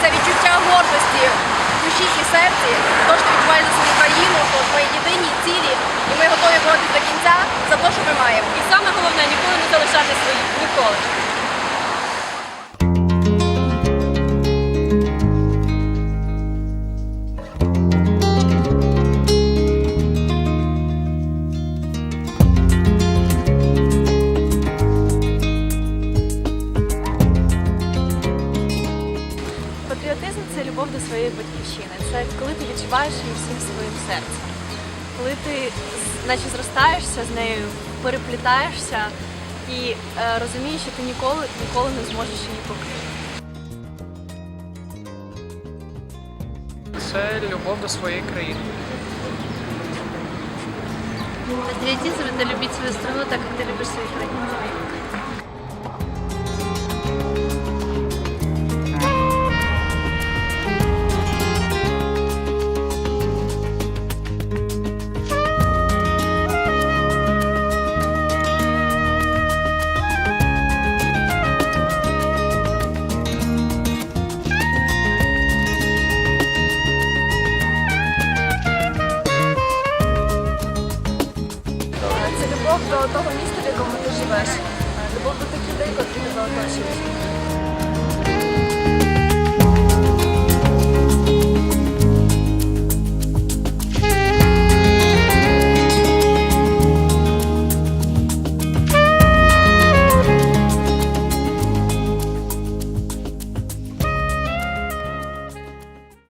Це відчуття гордості в душі і серці. То, що відбувається за свою країну, то твої єдині цілі, і ми Патріотизм це любов до своєї батьківщини. Це коли ти відчуваєш її всім своїм серцем. Коли ти наче зростаєшся з нею, переплітаєшся і е, розумієш, що ти ніколи ніколи не зможеш її покинути. Це любов до своєї країни. Патриотизм – это любить свою страну так, как ты любишь своих родителей. Це любов до того міста, в якому ти живеш, любов до тих людей, які тебе оточують.